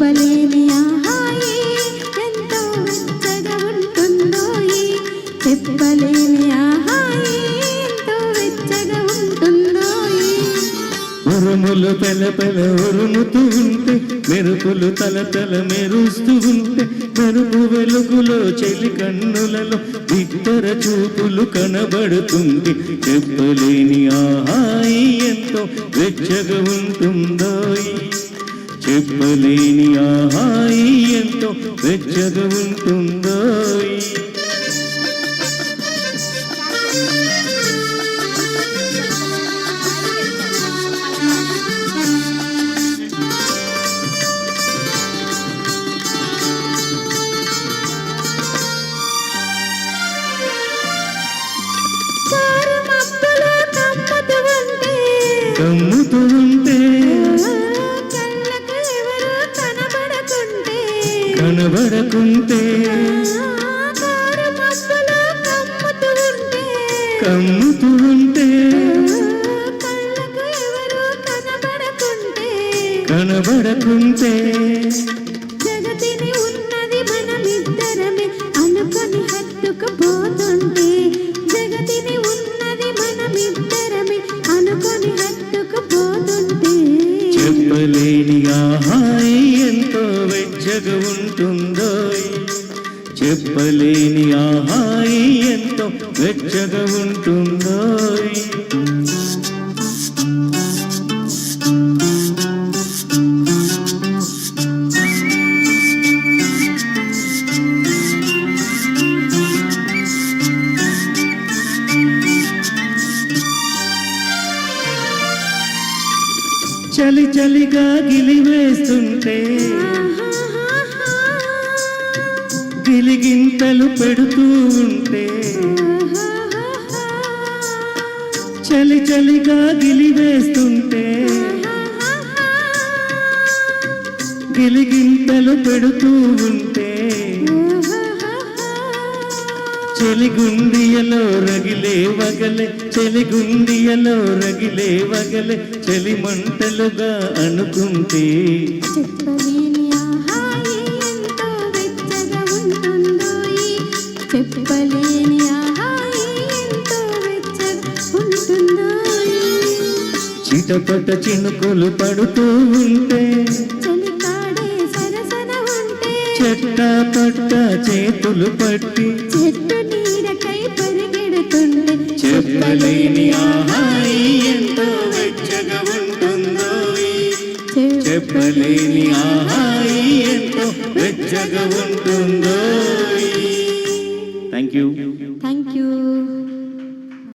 చెప్పలేని ఆహాయి ఎంతో వెచ్చగా ఉంటుందో చెప్పలేని ఆహాయి ఎంతో వెచ్చగా ఉంటుందో ఉరుములు పెల పెల ఉరుముతూ ఉంటే మెరుపులు తల తల మెరుస్తూ ఉంటే మెరుపు వెలుగులో చెలి కన్నులలో ఇద్దర చూపులు కనబడుతుంది చెప్పలేని ఆహాయి ఎంతో వెచ్చగా ఉంటుందో చెప్పలేని ఆహాయి ఎంతో వెచ్చగా ఉంటుందో కమ్ముతూ కనబడకుంటే చారు మబ్బులు కమ్ముతూ ఉంటే కనబడకుంటే చెప్పలేని ఆహాయి ఎంతో వెచ్చగా ఉంటుందో. చలి చలిగా గిలివేస్తుంటే పిలిగింతలు పెడుతూ ఉంటే చలి చలిగా గిలివేస్తుంటే గిలిగింతలు పెడుతూ ఉంటే చెలిగుండియలో రగిలే వగలే చెలిగుండియలో రగిలే వగలే చెలి మంటలుగా అనుకుంటే చెప్పలేని చిటపట చినుకులు పడుతూ ఉంటే చెట్ట పట్ట చేతులు పట్టి చెట్టు నీడకై చెప్పలేని ఆహాయి ఎంతో వెచ్చగా ఉంటుందో చెప్పలేని ఆహాయి ఎంతో వెచ్చగా ఉంటుందో you.